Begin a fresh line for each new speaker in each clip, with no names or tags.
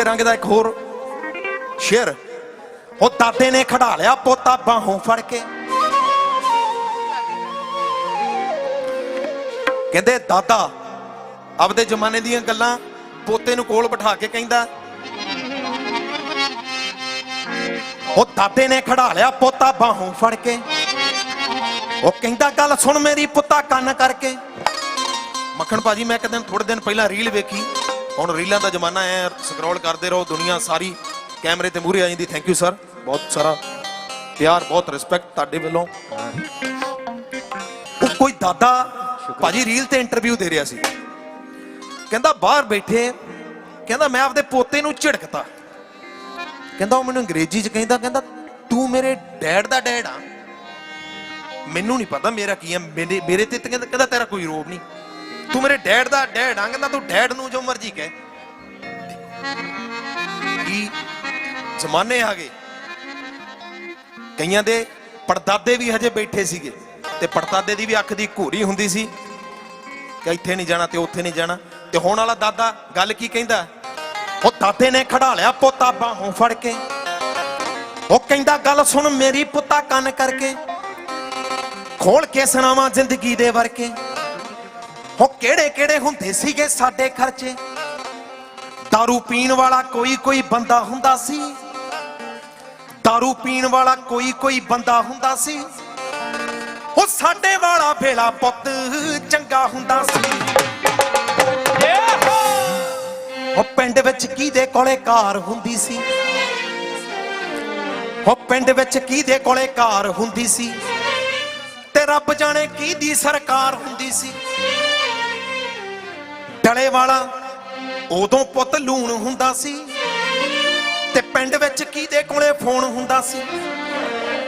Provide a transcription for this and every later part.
ਇਸੇ ਰੰਗ ਦਾ ਇੱਕ ਹੋਰ ਸ਼ੇਰ। ਉਹ ਦਾਦੇ ਨੇ ਖੜਾ ਲਿਆ, ਪੋਤਾ ਬਾਹੋਂ ਫੜ ਕੇ। ਕਹਿੰਦੇ, ਦਾਦਾ, ਆਪਦੇ ਜ਼ਮਾਨੇ ਦੀਆਂ ਗੱਲਾਂ ਪੋਤੇ ਨੂੰ ਕੋਲ ਬਿਠਾ ਕੇ ਕਹਿੰਦਾ। ਉਹ ਦਾਦੇ ਨੇ ਖੜਾ ਲਿਆ, ਪੋਤਾ ਬਾਹੋਂ ਫੜ ਕੇ। ਉਹ ਕਹਿੰਦਾ, ਗੱਲ ਸੁਣ ਮੇਰੀ ਪੁੱਤਾ ਕੰਨ ਕਰਕੇ। ਮੱਖਣ ਭਾਜੀ, ਮੈਂ ਇੱਕ ਦਿਨ ਥੋੜੇ ਦਿਨ ਪਹਿਲਾਂ ਰੀਲ ਵੇਖੀ। ਹੁਣ ਰੀਲਾਂ ਦਾ ਜ਼ਮਾਨਾ ਹੈ ਸਕਰੋਲ ਕਰਦੇ ਰਹੋ, ਦੁਨੀਆ ਸਾਰੀ ਕੈਮਰੇ ਤੇ ਮੂਹਰੇ ਆ ਜਾਂਦੀ ਥੈਂਕ ਯੂ ਸਰ ਬਹੁਤ ਸਾਰਾ ਪਿਆਰ, ਬਹੁਤ ਰਿਸਪੈਕਟ ਤੁਹਾਡੇ ਵੱਲੋਂ। ਉਹ ਕੋਈ ਦਾਦਾ ਭਾਜੀ ਰੀਲ ਤੇ ਇੰਟਰਵਿਊ ਦੇ ਰਿਹਾ ਸੀ। ਕਹਿੰਦਾ ਬਾਹਰ ਬੈਠੇ, ਕਹਿੰਦਾ ਮੈਂ ਆਪਦੇ ਪੋਤੇ ਨੂੰ ਝਿੜਕਤਾ। ਕਹਿੰਦਾ ਉਹ ਮੈਨੂੰ ਅੰਗਰੇਜ਼ੀ ਚ ਕਹਿੰਦਾ ਕਹਿੰਦਾ ਤੂੰ ਮੇਰੇ ਡੈਡ ਦਾ ਡੈਡ ਆ। ਮੈਨੂੰ ਨਹੀਂ ਪਤਾ ਮੇਰਾ ਕੀ ਆ, ਮੇਰੇ ਮੇਰੇ ਤੇ ਕਹਿੰਦਾ ਤੇਰਾ ਕੋਈ ਰੋਬ ਨਹੀਂ। ਤੂੰ ਮੇਰੇ ਡੈਡ ਦਾ ਡੈਡ ਆ, ਕਹਿੰਦਾ ਤੂੰ ਡੈਡ ਨੂੰ ਜੋ ਮਰਜ਼ੀ ਕਹਿ। ਕੀ ਜ਼ਮਾਨੇ ਆ ਗਏ। ਕਈਆਂ ਦੇ ਪੜਦਾਦੇ ਵੀ ਹਜੇ ਬੈਠੇ ਸੀਗੇ ਤੇ ਪੜਦਾਦੇ ਦੀ ਵੀ ਅੱਖ ਦੀ ਘੂਰੀ ਹੁੰਦੀ ਸੀ ਕਿ ਇੱਥੇ ਨਹੀਂ ਜਾਣਾ ਤੇ ਉੱਥੇ ਨਹੀਂ ਜਾਣਾ। ਤੇ ਹੁਣ ਵਾਲਾ ਦਾਦਾ ਗੱਲ ਕੀ ਕਹਿੰਦਾ? ਉਹ ਦਾਦੇ ਨੇ ਖੜਾ ਲਿਆ ਪੋਤਾ ਬਾਹੋਂ ਫੜ ਕੇ। ਉਹ ਕਹਿੰਦਾ, ਗੱਲ ਸੁਣ ਮੇਰੀ ਪੁੱਤਾ ਕੰਨ ਕਰਕੇ, ਖੋਲ ਕੇ ਸੁਣਾਵਾਂ ਜ਼ਿੰਦਗੀ ਦੇ ਵਰਕੇ। ਉਹ ਕਿਹੜੇ ਕਿਹੜੇ ਹੁੰਦੇ ਸੀਗੇ ਸਾਡੇ ਖਰਚੇ दारू ਪੀਣ ਵਾਲਾ ਕੋਈ ਕੋਈ ਬੰਦਾ ਹੁੰਦਾ ਸੀ दारू ਪੀਣ ਵਾਲਾ ਕੋਈ ਕੋਈ ਬੰਦਾ ਹੁੰਦਾ ਸੀ ਉਹ ਸਾਡੇ ਵਾਲਾ ਵੇਲਾ ਪੁੱਤ ਚੰਗਾ ਹੁੰਦਾ ਸੀ ਉਹ ਪਿੰਡ ਵਿੱਚ ਕਿਹਦੇ ਕੋਲੇ ਕਾਰ ਹੁੰਦੀ ਸੀ ਉਹ ਪਿੰਡ ਵਿੱਚ ਕਿਹਦੇ ਕੋਲੇ ਕਾਰ ਹੁੰਦੀ ਸੀ ਤੇ ਰੱਬ ਜਾਣੇ ਕਿਹਦੀ ਸਰਕਾਰ ਹੁੰਦੀ ਸੀ ਡਲੇ ਵਾਲਾ ਉਦੋਂ ਪੁੱਤ ਲੂਣ ਹੁੰਦਾ ਸੀ ਤੇ ਪਿੰਡ ਵਿੱਚ ਕਿਹਦੇ ਕੋਲੇ ਫੋਨ ਹੁੰਦਾ ਸੀ?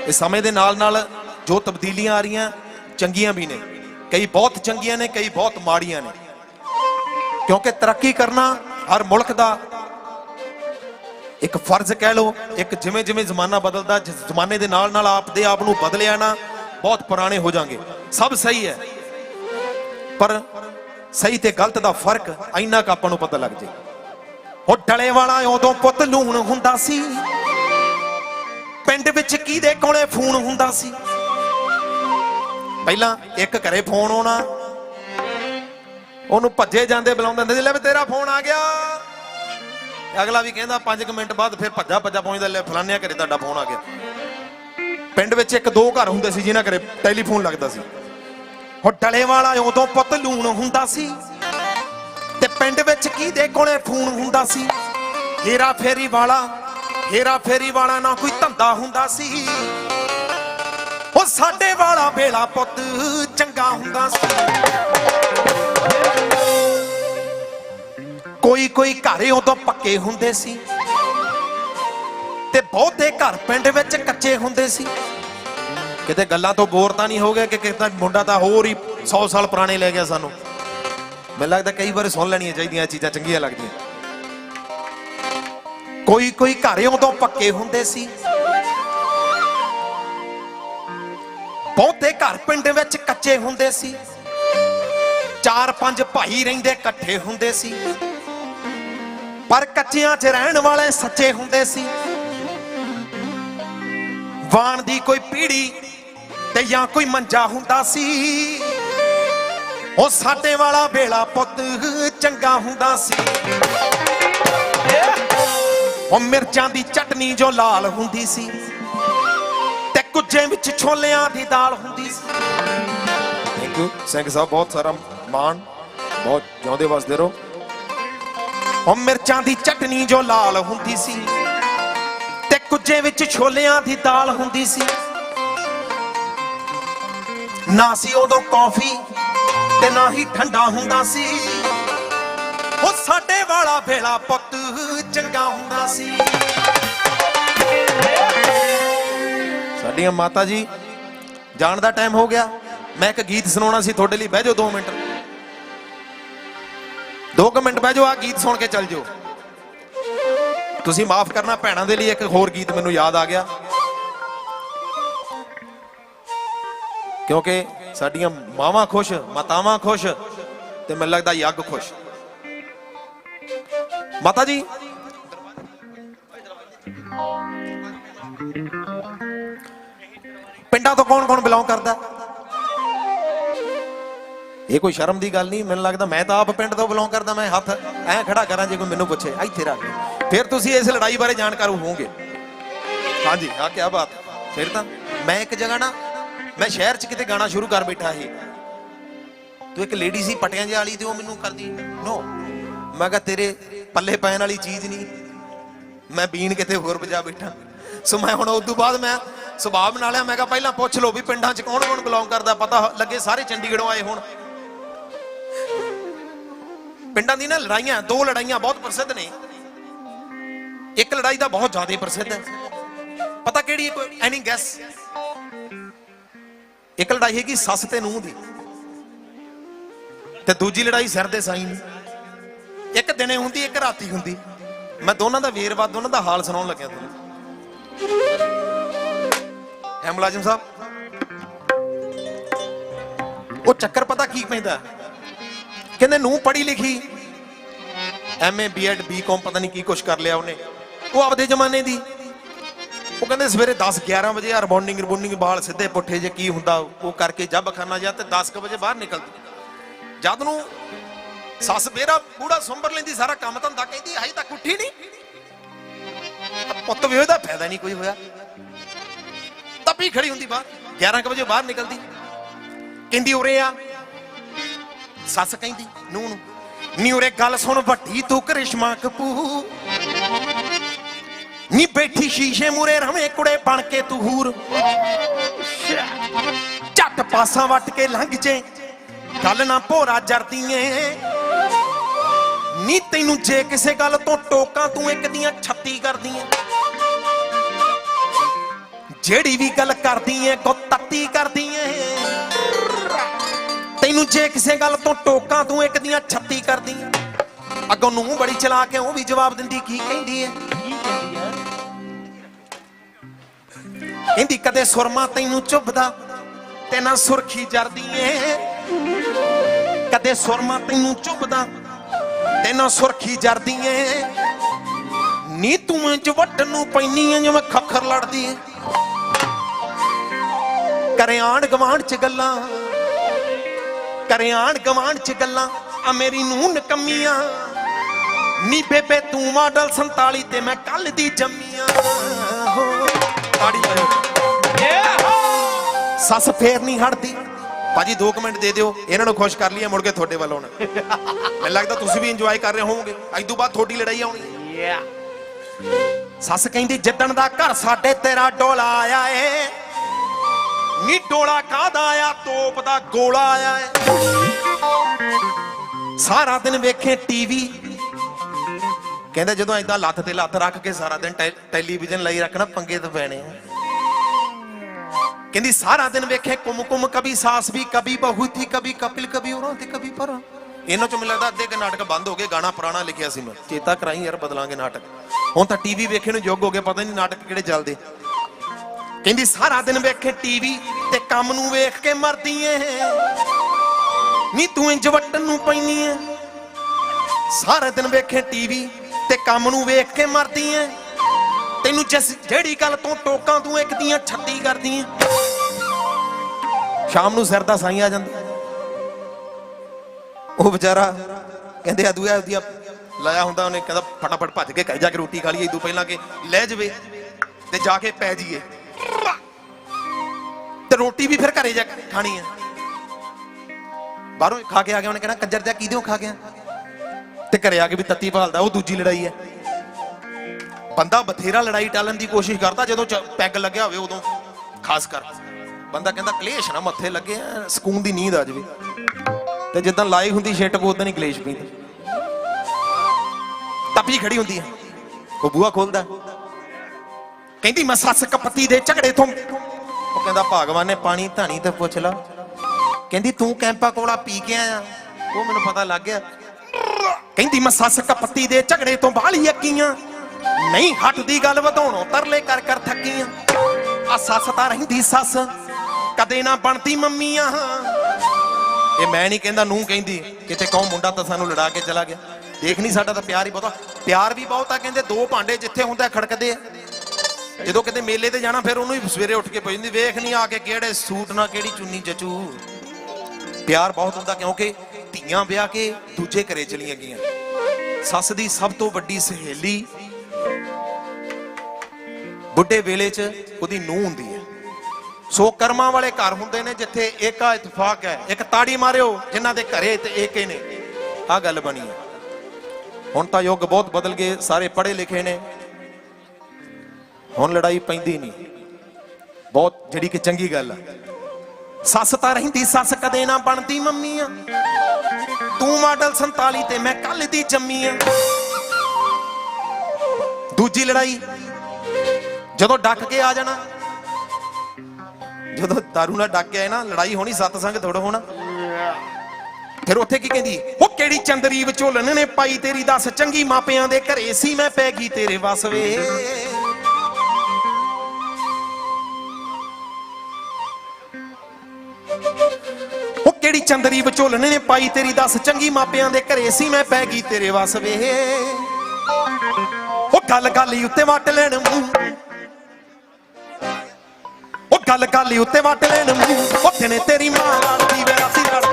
ਇਹ ਸਮੇਂ ਦੇ ਨਾਲ ਨਾਲ ਜੋ ਤਬਦੀਲੀਆਂ ਆ ਰਹੀਆਂ, ਚੰਗੀਆਂ ਵੀ ਨੇ। ਕਈ ਬਹੁਤ ਚੰਗੀਆਂ ਨੇ, ਕਈ ਬਹੁਤ ਮਾੜੀਆਂ ਨੇ। ਕਿਉਂਕਿ ਤਰੱਕੀ ਕਰਨਾ ਹਰ ਮੁਲਕ ਦਾ ਇੱਕ ਫਰਜ਼ ਕਹਿ ਲਓ, ਇੱਕ ਜਿਵੇਂ ਜਿਵੇਂ ਜ਼ਮਾਨਾ ਬਦਲਦਾ, ਜਿਸ ਜ਼ਮਾਨੇ ਦੇ ਨਾਲ ਨਾਲ ਆਪ ਦੇ ਆਪ ਨੂੰ ਬਦਲਿਆ ਨਾ, ਬਹੁਤ ਪੁਰਾਣੇ ਹੋ ਜਾਾਂਗੇ ਸਭ ਸਹੀ ਹੈ। ਪਰ ਸਹੀ ਤੇ ਗਲਤ ਦਾ ਫ਼ਰਕ ਇੰਨਾ ਕੁ ਆਪਾਂ ਨੂੰ ਪਤਾ ਲੱਗ ਜੇ। ਉਹ ਡਲੇ ਵਾਲਾ ਉਦੋਂ ਪੁੱਤ ਲੂਣ ਹੁੰਦਾ ਸੀ। ਪਿੰਡ ਵਿੱਚ ਕਿਹਦੇ ਕੋਲੇ ਫੋਨ ਹੁੰਦਾ ਸੀ? ਪਹਿਲਾਂ ਇੱਕ ਘਰੇ ਫੋਨ ਆਉਣਾ। ਉਹਨੂੰ ਭੱਜੇ ਜਾਂਦੇ ਬੁਲਾਉਂਦੇ ਹੁੰਦੇ ਸੀ, ਲੈ ਵੀ ਤੇਰਾ ਫੋਨ ਆ ਗਿਆ। ਅਗਲਾ ਵੀ ਕਹਿੰਦਾ 5 ਮਿੰਟ ਬਾਅਦ ਫਿਰ ਭੱਜਾ ਭੱਜਾ ਪਹੁੰਚਦਾ, ਲੈ ਫਲਾਨਿਆ ਘਰੇ ਤੁਹਾਡਾ ਫੋਨ ਆ ਗਿਆ। ਪਿੰਡ ਵਿੱਚ ਇੱਕ ਦੋ ਘਰ ਹੁੰਦੇ ਸੀ ਜਿਨ੍ਹਾਂ ਘਰੇ ਟੈਲੀਫੋਨ ਲੱਗਦਾ ਸੀ। ਉਹ ਡਲੇ ਵਾਲਾ ਉਦੋਂ ਪੁੱਤ ਲੂਣ ਹੁੰਦਾ ਸੀ। ਤੇ ਪਿੰਡ ਵਿੱਚ ਕਿਹਦੇ ਕੋਲੇ ਫੋਨ ਹੁੰਦਾ ਸੀ? ਹੇਰਾ ਫੇਰੀ ਵਾਲਾ, ਹੇਰਾ ਫੇਰੀ ਵਾਲਾ ਨਾ ਕੋਈ ਧੰਦਾ ਹੁੰਦਾ ਸੀ। ਉਹ ਸਾਡੇ ਵਾਲਾ ਵੇਲਾ ਪੁੱਤ ਚੰਗਾ ਹੁੰਦਾ ਸੀ। ਕੋਈ ਕੋਈ ਘਰੇ ਉਦੋਂ ਪੱਕੇ ਹੁੰਦੇ ਸੀ। ਤੇ ਬਹੁਤੇ ਘਰ ਪਿੰਡ ਵਿੱਚ ਕੱਚੇ ਹੁੰਦੇ ਸੀ। ਕਿਤੇ ਗੱਲਾਂ ਤੋਂ ਬੋਰ ਤਾਂ ਨਹੀਂ ਹੋ ਗਿਆ ਕਿ ਕਿਤੇ ਮੁੰਡਾ ਤਾਂ ਹੋਰ ਹੀ 100 ਸਾਲ ਪੁਰਾਣੇ ਲੈ ਗਿਆ ਸਾਨੂੰ। ਮੈਨੂੰ ਲੱਗਦਾ ਕਈ ਵਾਰ ਸੁਣ ਲੈਣੀਆਂ ਚਾਹੀਦੀਆਂ ਚੀਜ਼ਾਂ ਚੰਗੀਆਂ ਲੱਗਦੀਆਂ। ਕੋਈ ਕੋਈ ਘਰੇ ਉਦੋਂ ਪੱਕੇ ਹੁੰਦੇ ਸੀ। ਬਹੁਤੇ ਘਰ ਪਿੰਡ ਵਿੱਚ ਕੱਚੇ ਹੁੰਦੇ ਸੀ। ਚਾਰ ਪੰਜ ਭਾਈ ਰਹਿੰਦੇ ਇਕੱਠੇ ਹੁੰਦੇ ਸੀ। ਪਰ ਕੱਚਿਆਂ 'ਚ ਰਹਿਣ ਵਾਲੇ ਸੱਚੇ ਹੁੰਦੇ ਸੀ। ਵਾਣ ਦੀ ਕੋਈ ਪੀੜੀ ਤੇ ਜਾਂ ਕੋਈ ਮੰਜਾ ਹੁੰਦਾ ਸੀ? ਉਹ ਸਾਡੇ ਵਾਲਾ ਵੇਲਾ ਪੁੱਤ ਚੰਗਾ ਹੁੰਦਾ ਸੀ। ਉਹ ਮਿਰਚਾਂ ਦੀ ਚਟਨੀ ਜੋ ਲਾਲ ਹੁੰਦੀ ਸੀ ਤੇ ਕੁੱਜੇ ਵਿੱਚ ਛੋਲਿਆਂ ਦੀ ਦਾਲ ਹੁੰਦੀ ਸੀ। ਥੈਂਕ ਯੂ ਸਿੰਘ ਸਾਹਿਬ ਬਹੁਤ ਸਾਰਾ ਮਾਣ ਬਹੁਤ ਜਿਉਂਦੇ ਵਸਦੇ ਰਹੋ। ਉਹ ਮਿਰਚਾਂ ਦੀ ਚਟਨੀ ਜੋ ਲਾਲ ਹੁੰਦੀ ਸੀ ਤੇ ਕੁੱਜੇ ਵਿੱਚ ਛੋਲਿਆਂ ਦੀ ਦਾਲ ਹੁੰਦੀ ਸੀ। ਨਾ ਸੀ ਉਦੋਂ ਕੌਫੀ ਤੇ ਨਾ ਹੀ ਠੰਡਾ ਹੁੰਦਾ ਸੀ। ਉਹ ਸਾਡੇ ਵਾਲਾ ਵੇਲਾ ਪੁੱਤ ਚੰਗਾ ਹੁੰਦਾ ਸੀ। ਸਾਡੀਆਂ ਮਾਤਾ ਜੀ, ਜਾਣ ਦਾ ਟਾਈਮ ਹੋ ਗਿਆ। ਮੈਂ ਇੱਕ ਗੀਤ ਸੁਣਾਉਣਾ ਸੀ ਤੁਹਾਡੇ ਲਈ। ਬਹਿ ਜਾਓ 2 ਮਿੰਟ। 2 ਮਿੰਟ ਬਹਿ ਜਾਓ ਆ ਗੀਤ ਸੁਣ ਕੇ ਚੱਲ ਜਾਓ। ਤੁਸੀਂ ਮਾਫ ਕਰਨਾ ਭੈਣਾਂ ਦੇ ਲਈ ਇੱਕ ਹੋਰ ਗੀਤ ਮੈਨੂੰ ਯਾਦ ਆ ਗਿਆ। ਕਿਉਂਕਿ ਸਾਡੀਆਂ ਮਾਵਾਂ ਖੁਸ਼, ਮਾਤਾਵਾਂ ਖੁਸ਼ ਤੇ ਮੈਨੂੰ ਲੱਗਦਾ ਯੱਗ ਖੁਸ਼। ਮਾਤਾ ਜੀ ਪਿੰਡਾਂ ਤੋਂ ਕੌਣ ਕੌਣ ਬਿਲੋਂਗ ਕਰਦਾ? ਇਹ ਕੋਈ ਸ਼ਰਮ ਦੀ ਗੱਲ ਨਹੀਂ, ਮੈਨੂੰ ਲੱਗਦਾ ਮੈਂ ਤਾਂ ਆਪ ਪਿੰਡ ਤੋਂ ਬਿਲੋਂਗ ਕਰਦਾ, ਮੈਂ ਹੱਥ ਐ ਖੜਾ ਕਰਾਂ ਜੇ ਕੋਈ ਮੈਨੂੰ ਪੁੱਛੇ, ਇੱਥੇ ਰੱਖ ਫਿਰ ਤੁਸੀਂ ਇਸ ਲੜਾਈ ਬਾਰੇ ਜਾਣਕਾਰ ਹੋਵੋਗੇ। ਹਾਂਜੀ ਆ ਕੀ ਬਾਤ। ਫਿਰ ਤਾਂ ਮੈਂ ਇੱਕ ਜਗ੍ਹਾ ਨਾ ਮੈਂ ਸ਼ਹਿਰ 'ਚ ਕਿਤੇ ਗਾਣਾ ਸ਼ੁਰੂ ਕਰ ਬੈਠਾ ਇਹ ਤੂੰ ਇੱਕ ਲੇਡੀ ਸੀ, ਪਟਿਆਂ ਜਿਹੀ ਵਾਲੀ ਤੇ ਉਹ ਮੈਨੂੰ ਕਰਦੀ। ਨੋ ਮੈਂ ਕਿਹਾ ਤੇਰੇ ਪੱਲੇ ਪੈਣ ਵਾਲੀ ਚੀਜ਼ ਨਹੀਂ। ਮੈਂ ਬੀਨ ਕਿਤੇ ਹੋਰ ਵਜਾ ਬੈਠਾ। ਸੋ ਮੈਂ ਹੁਣ ਉਸ ਤੋਂ ਬਾਅਦ ਮੈਂ ਸੁਭਾਅ ਬਣਾ ਲਿਆ। ਮੈਂ ਕਿਹਾ ਪਹਿਲਾਂ ਪੁੱਛ ਲਓ ਵੀ ਪਿੰਡਾਂ 'ਚ ਕੌਣ ਕੌਣ ਬਿਲੋਂਗ ਕਰਦਾ, ਪਤਾ ਲੱਗੇ ਸਾਰੇ ਚੰਡੀਗੜ੍ਹੋਂ ਆਏ ਹੁਣ। ਪਿੰਡਾਂ ਦੀ ਨਾ ਲੜਾਈਆਂ, ਦੋ ਲੜਾਈਆਂ ਬਹੁਤ ਪ੍ਰਸਿੱਧ ਨੇ। ਇੱਕ ਲੜਾਈ ਦਾ ਬਹੁਤ ਜ਼ਿਆਦਾ ਪ੍ਰਸਿੱਧ ਹੈ। ਪਤਾ ਕਿਹੜੀ ਐਨੀ ਗੈਸ ਇੱਕ ਲੜਾਈ ਹੈਗੀ ਸੱਸ ਤੇ ਨੂੰਹ ਦੀ ਤੇ ਦੂਜੀ ਲੜਾਈ ਸਿਰ ਦੇ ਸਾਈਂ ਦੀ। ਇੱਕ ਦਿਨੇ ਹੁੰਦੀ, ਇੱਕ ਰਾਤੀ ਹੁੰਦੀ। ਮੈਂ ਦੋਨਾਂ ਦਾ ਵੇਰਵਾ, ਦੋਨਾਂ ਦਾ ਹਾਲ ਸੁਣਾਉਣ ਲੱਗਿਆ ਤੁਹਾਨੂੰ। ਹੈ ਮੁਲਾਜ਼ਮ ਸਾਹਿਬ, ਉਹ ਚੱਕਰ ਪਤਾ ਕੀ ਪੈਂਦਾ? ਕਹਿੰਦੇ ਨੂੰ ਪੜ੍ਹੀ ਲਿਖੀ ਐਮਏ ਬੀਐਡ ਬੀਕਾਮ ਪਤਾ ਨਹੀਂ ਕੀ ਕੁਛ ਕਰ ਲਿਆ ਉਹਨੇ। ਉਹ ਆਪਦੇ ਜ਼ਮਾਨੇ ਦੀ। ਕਹਿੰਦੇ ਸਵੇਰੇ 10 11 ਵਜੇ ਯਾਰ ਮਾਰਨਿੰਗ ਬਾਲ ਸਿੱਧੇ ਪੁੱਠੇ ਜੇ ਕੀ ਹੁੰਦਾ, ਉਹ ਕਰਕੇ ਜੱਬ ਖਾਨਾ ਜਾ ਤੇ 10 ਵਜੇ ਬਾਹਰ ਨਿਕਲਦੀ ਜਦ ਨੂੰ ਸੱਸ ਮੇਰਾ ਬੂੜਾ ਸੁੰਬਰ ਲੈਂਦੀ, ਸਾਰਾ ਕੰਮ ਧੰਦਾ ਕਹਿੰਦੀ ਹਜੇ ਤੱਕ ਉੱਠੀ ਨਹੀਂ ਪੁੱਤ ਵੀ ਉਹਦਾ ਫਾਇਦਾ ਨਹੀਂ ਕੋਈ ਹੋਇਆ। ਤੱਪੀ ਖੜੀ ਹੁੰਦੀ ਬਾਹਰ 11 ਕੁ ਵਜੇ ਬਾਹਰ ਨਿਕਲਦੀ। ਕਹਿੰਦੀ, ਉਰੇ ਆ। ਸੱਸ ਕਹਿੰਦੀ ਨੂੰ ਨੂੰ, ਨੀ ਉਰੇ ਗੱਲ ਸੁਣ ਵੱਡੀ, ਤੂੰ ਕਰਿਸ਼ਮਾ ਕਪੂ ਨੀ ਬੈਠੀ ਸ਼ੀਸ਼ੇ ਮੂਰੇ ਰਵੇਂ ਕੁੜੇ ਬਣ ਕੇ ਤੂੰ ਹੂਰ। ਝੱਟ ਪਾਸਾਂ ਵੱਟ ਕੇ ਲੰਘ ਜੇ, ਗੱਲ ਨਾ ਭੋਰਾ ਜਰਦੀ ਏ। ਨੀ ਤੈਨੂੰ ਜੇ ਕਿਸੇ ਗੱਲ ਤੋਂ ਟੋਕਾਂ ਤੂੰ ਇੱਕ ਦੀਆਂ 36 ਕਰਦੀ ਏ ਜਿਹੜੀ ਵੀ ਗੱਲ ਕਰਦੀ ਏ ਕੋ ਤੱਤੀ ਕਰਦੀ ਏ। ਤੈਨੂੰ ਜੇ ਕਿਸੇ ਗੱਲ ਤੋਂ ਟੋਕਾਂ ਤੂੰ ਇੱਕ ਦੀਆਂ 36 ਕਰਦੀ ਏ ਅੱਗੋਂ ਨੂੰ ਬੜੀ ਚਲਾ ਕੇ ਉਹ ਵੀ ਜਵਾਬ ਦਿੰਦੀ, ਕੀ ਕਹਿੰਦੀ ਏ? ਕਹਿੰਦੀ, ਕਦੇ ਸੁਰਮਾ ਤੈਨੂੰ ਚੁੱਭਦਾ ਤੇ ਨਾ ਸੁਰਖੀ ਜਰਦੀ ਏ। ਕਦੇ ਸੁਰਮਾ ਤੈਨੂੰ ਚੁੱਭਦਾ ਤੇ ਨਾ ਸੁਰਖੀ ਜਰਦੀ ਏ। ਨੀ ਤੂੰ ਇੰਜ ਨੂੰ ਪੈਣੀ ਏ ਜਿਵੇਂ ਖੱਖਰ ਲੜਦੀ ਏ। ਕਰੇ ਆਂਡ ਗਵਾਂਡ ਚ ਗੱਲਾਂ, ਕਰੇ ਆਂਡ ਗਵਾਂਡ ਚ ਗੱਲਾਂ, ਆ ਮੇਰੀ ਨੂੰ ਨਕਮੀਆਂ। ਨੀ ਬੇਬੇ ਤੂੰ ਮਾਡਲ 47 ਤੇ ਮੈਂ ਕੱਲ ਦੀ ਜੰਮੀਆਂ। ਹੋ ਤਾੜੀ ਲਾਇਓ ਸੱਸ ਫੇਰ ਨਹੀਂ ਹਟਦੀ। ਭਾਜੀ 2 ਮਿੰਟ ਦੇ ਦਿਓ। ਇਹਨਾਂ ਨੂੰ ਖੁਸ਼ ਕਰ ਲਈਏ ਮੁੜ ਕੇ ਤੁਹਾਡੇ ਵੱਲ ਆਉਣਾ ਮੈਨੂੰ ਲੱਗਦਾ ਤੁਸੀਂ ਵੀ ਇੰਜੋਏ ਕਰ ਰਹੇ ਹੋਵੋਗੇ। ਅੱਜ ਤੋਂ ਬਾਅਦ ਤੁਹਾਡੀ ਲੜਾਈ ਆਉਣੀ ਸੱਸ ਕਹਿੰਦੀ ਜਿੱਦਣ ਦਾ ਘਰ ਸਾਡੇ ਤੇਰਾ ਡੋਲਾ ਆਇਆ ਏ ਨੀ ਡੋਲਾ ਕਾਦਾ ਆਇਆ? ਤੋਪ ਦਾ ਗੋਲਾ ਆਇਆ ਏ। ਸਾਰਾ ਦਿਨ ਵੇਖੇ ਟੀਵੀ ਕਹਿੰਦਾ ਜਦੋਂ ਏਦਾਂ ਲੱਤ ਤੇ ਲੱਤ ਰੱਖ ਕੇ ਸਾਰਾ ਦਿਨ ਟੈ- ਟੈਲੀਵਿਜ਼ਨ ਲਈ ਰੱਖਣਾ, ਪੰਗੇ ਤਾਂ ਪੈਣੇ ਆ। ਕਹਿੰਦੀ ਸਾਰਾ ਦਿਨ ਵੇਖੇ ਕੁਮ ਕੁਮ, ਕਭੀ ਸਾਸ ਵੀ, ਕਭੀ ਬਹੂ ਥੀ, ਕਭੀ ਕਪਿਲ, ਕਭੀ ਉਰਾਂ ਤੇ ਕਭੀ ਪਰਾਂ। ਇਹਨਾਂ ਚੋਂ ਮੈਨੂੰ ਲੱਗਦਾ ਅੱਧੇ ਕੇ ਨਾਟਕ ਬੰਦ ਹੋ ਗਏ, ਗਾਣਾ ਪੁਰਾਣਾ ਲਿਖਿਆ ਸੀ ਮੈਂ। ਚੇਤਾ ਕਰਾਈ ਯਾਰ ਬਦਲਾਂਗੇ ਨਾਟਕ। ਹੁਣ ਤਾਂ ਟੀਵੀ ਵੇਖੇ ਨੂੰ ਯੁੱਗ ਹੋ ਗਿਆ, ਪਤਾ ਨਹੀਂ ਨਾਟਕ ਕਿਹੜੇ ਚੱਲਦੇ। ਕਹਿੰਦੀ ਸਾਰਾ ਦਿਨ ਵੇਖੇ ਟੀਵੀ ਤੇ ਕੰਮ ਨੂੰ ਵੇਖ ਕੇ ਮਰਦੀ ਏ ਨੀ ਤੂੰ ਇੰਜ ਵੱਟਣ ਨੂੰ ਪੈਣੀ ਏ ਸਾਰਾ ਦਿਨ ਵੇਖੇ ਟੀਵੀ ਤੇ ਕੰਮ ਨੂੰ ਵੇਖ ਕੇ ਮਰਦੀ ਏ ਤੈਨੂੰ ਜਿਹੜੀ ਗੱਲ ਤੋਂ ਟੋਕਾਂ ਤੂੰ ਇੱਕ ਦੀਆਂ 36 ਕਰਦੀ ਏ ਸ਼ਾਮ ਨੂੰ ਸਿਰ ਦਾ ਸਾਈ ਆ ਜਾਂਦਾ। ਉਹ ਵਿਚਾਰਾ ਕਹਿੰਦੇ ਆ ਦੂਆ ਉਹਦੀਆਂ ਲਾਇਆ ਹੁੰਦਾ, ਉਹਨੇ ਕਹਿੰਦਾ, ਫਟਾਫਟ ਭੱਜ ਕੇ ਘਰ ਜਾ ਕੇ ਰੋਟੀ ਖਾ ਲਈਏ ਇਦੋਂ ਪਹਿਲਾਂ ਕਿ ਲੈ ਜਵੇ ਤੇ ਜਾ ਕੇ ਪੈ ਜੀਏ। ਤੇ ਰੋਟੀ ਵੀ ਫਿਰ ਘਰੇ ਜਾ ਕੇ ਖਾਣੀ ਹੈ ਬਾਹਰੋਂ ਖਾ ਕੇ ਆ ਗਿਆ, ਉਹਨੇ ਕਹਿਣਾ, ਕੰਜਰ ਜਾ ਕਿਹਦੇ ਖਾ ਗਿਆ? ਤੇ ਘਰੇ ਆ ਕੇ ਵੀ ਤੱਤੀ ਭਾਲਦਾ ਉਹ ਦੂਜੀ ਲੜਾਈ ਹੈ। ਬੰਦਾ ਬਥੇਰਾ ਲੜਾਈ ਟਾਲਣ ਦੀ ਕੋਸ਼ਿਸ਼ ਕਰਦਾ, ਜਦੋਂ ਪੈਗ ਲੱਗਿਆ ਹੋਵੇ ਉਦੋਂ। ਖਾਸ ਕਰ, ਬੰਦਾ ਕਹਿੰਦਾ ਕਲੇਸ਼ ਨਾ ਮੱਥੇ ਲੱਗੇ ਸਕੂਨ ਦੀ ਨੀਂਦ ਆ ਜਾਵੇ। ਤੇ ਜਿੱਦਾਂ ਲਾਈ ਹੁੰਦੀ ਛਿੱਟ ਕੋ ਉਦਾਂ ਨਹੀਂ ਕਲੇਸ਼ ਪੀਂਦਾ। ਤਪੀ ਖੜੀ ਹੁੰਦੀ ਹੈ। ਉਹ ਬੂਹਾ ਖੋਲਦਾ ਕਹਿੰਦੀ, ਮੈਂ ਸੱਸ ਕਪਤੀ ਦੇ ਝਗੜੇ ਤੋਂ ਉਹ ਕਹਿੰਦਾ, ਭਗਵਾਨ ਨੇ ਪਾਣੀ, ਧਾਣੀ ਤੇ ਪੁੱਛ ਲਾ। ਕਹਿੰਦੀ, ਤੂੰ ਕੈਂਪਾ ਕੋਲਾ ਪੀ ਕੇ ਆਇਆ। ਉਹ ਮੈਨੂੰ ਪਤਾ ਲੱਗ ਗਿਆ। ਕਹਿੰਦੀ, ਮੈਂ ਸੱਸ ਕਪੱਤੀ ਦੇ ਝਗੜੇ ਤੋਂ ਬਾਹਲੀ ਅੱਕੀਆਂ ਨਹੀਂ ਹਟਦੀ ਗੱਲ, ਵਧਾਉਣੋਂ ਤਰਲੇ ਕਰ ਕਰ ਥੱਕੀਆਂ ਆ। ਸੱਸ ਤਾਂ ਰਹਿੰਦੀ ਸੱਸ, ਕਦੇ ਨਾ ਬਣਦੀ ਮੰਮੀਆਂ ਇਹ ਮੈਂ ਨਹੀਂ ਕਹਿੰਦਾ ਨੂੰ ਕਹਿੰਦੀ, ਕਿਤੇ ਕਹੋ ਮੁੰਡਾ ਤਾਂ ਸਾਨੂੰ ਲੜਾ ਕੇ ਚਲਾ ਗਿਆ। ਦੇਖ ਨਹੀਂ ਸਾਡਾ ਤਾਂ ਪਿਆਰ ਹੀ ਬਹੁਤਾ। ਪਿਆਰ ਵੀ ਬਹੁਤ ਆ ਕਹਿੰਦੇ ਦੋ ਭਾਂਡੇ ਜਿੱਥੇ ਹੁੰਦਾ ਖੜਕਦੇ ਆ। ਜਦੋਂ ਕਿਤੇ ਮੇਲੇ ਤੇ ਜਾਣਾ, ਫਿਰ ਉਹਨੂੰ ਹੀ ਸਵੇਰੇ ਉੱਠ ਕੇ ਪੁੱਛ ਵੇਖ ਨਹੀਂ ਆ ਕੇ ਕਿਹੜੇ ਸੂਟ ਨਾਲ ਕਿਹੜੀ ਚੁੰਨੀ ਜਚੂ। ਪਿਆਰ ਬਹੁਤ ਹੁੰਦਾ, ਕਿਉਂਕਿ ਧੀਆਂ ਵਿਆਹ ਕੇ ਦੂਜੇ ਘਰੇ ਚਲੀਆਂ ਗਈਆਂ। ਸੱਸ ਦੀ ਸਭ ਤੋਂ ਵੱਡੀ ਸਹੇਲੀ ਬੁੱਢੇ ਵੇਲੇ 'ਚ ਉਹਦੀ ਨੂੰਹ ਹੁੰਦੀ ਹੈ। ਸੋ ਕਰਮਾਂ ਵਾਲੇ ਘਰ ਹੁੰਦੇ ਨੇ ਜਿੱਥੇ ਏਕਾ ਇਤਫਾਕ ਹੈ। ਇੱਕ ਤਾੜੀ ਮਾਰਿਓ, ਜਿਨ੍ਹਾਂ ਦੇ ਘਰੇ ਤੇ ਏਕੇ ਨੇ। ਆ ਗੱਲ ਬਣੀ ਹੈ। ਹੁਣ ਤਾਂ ਯੁੱਗ ਬਹੁਤ ਬਦਲ ਗਏ, ਸਾਰੇ ਪੜ੍ਹੇ ਲਿਖੇ ਨੇ। ਹੁਣ ਲੜਾਈ ਪੈਂਦੀ ਨਹੀਂ। ਬਹੁਤ ਜਿਹੜੀ ਕਿ ਚੰਗੀ ਗੱਲ ਆ। ਸੱਸ ਤਾਂ ਰਹਿੰਦੀ, ਸੱਸ ਕਦੇ ਨਾ ਬਣਦੀ ਮੰਮੀ ਆ। ਤੂੰ ਮਾਡਲ 47 ਤੇ ਮੈਂ ਕੱਲ ਦੀ ਜੰਮੀ ਆ। ਦੂਜੀ ਲੜਾਈ, ਜਦੋਂ ਡੱਕ ਕੇ ਆ ਜਾਣਾ, ਜਦੋਂ ਦਾਰੂ ਨਾਲ ਡੱਕ ਕੇ ਆਏ ਨਾ, ਲੜਾਈ ਹੋਣੀ ਸਤਸੰਗ ਥੋੜਾ ਹੋਣਾ। ਫਿਰ ਉੱਥੇ ਕੀ ਕਹਿੰਦੀ? ਉਹ ਕਿਹੜੀ ਚੰਦਰੀ ਵਿਚੋਲਨ ਨੇ ਪਾਈ ਤੇਰੀ ਦੱਸ? ਚੰਗੀ ਮਾਪਿਆਂ ਦੇ ਘਰੇ ਸੀ ਮੈਂ, ਪੈ ਗਈ ਤੇਰੇ ਵਸ ਵੇ ਚੰਦਰੀ ਵਿਚੋਲਨ ਨੇ ਪਾਈ ਤੇਰੀ ਦੱਸ, ਚੰਗੀ ਮਾਪਿਆਂ ਦੇ ਘਰੇ ਸੀ ਮੈਂ ਪੈ ਗਈ ਤੇਰੇ ਵਸ ਵੇ। ਉਹ ਗੱਲ ਗੱਲ ਉੱਤੇ ਵੱਟ ਲੈਣ ਮੂੰਹ। ਉਹ ਗੱਲ ਗੱਲ ਉੱਤੇ ਵੱਟ ਲੈਣ ਮੂੰਹ। ਉੱਥੇ ਨੇ ਤੇਰੀ ਮਾਂ ਲੜਦੀ ਵੇ ਰਾਤੀ ਲੜਦਾ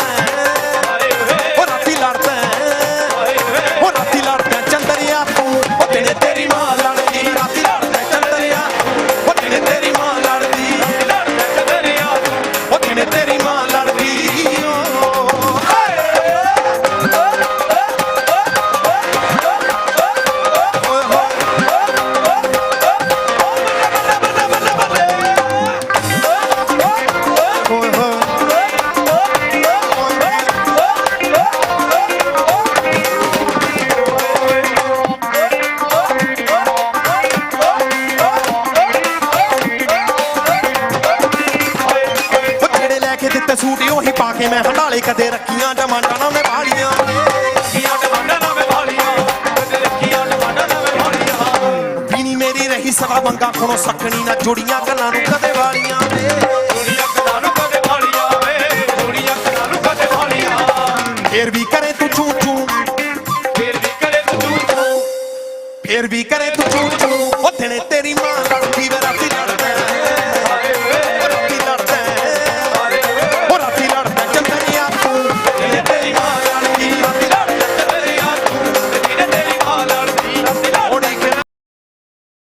ਮੈਂ ਹੰਡਾਲੇ ਕਦੇ ਰੱਖੀਆਂ ਜਮਾਂਡਾਂ ਨਾਲ ਮੈਂ ਵਾਲੀਆਂ ਬੀਨੀ ਮੇਰੀ ਰਹੀ ਸਵਾ ਬੰਗਾ ਖਣੋ ਸਖਣੀ ਨਾ ਜੁੜੀਆਂ ਗੱਲਾਂ ਨੂੰ ਕਦੇ ਵਾਲੀਆਂ।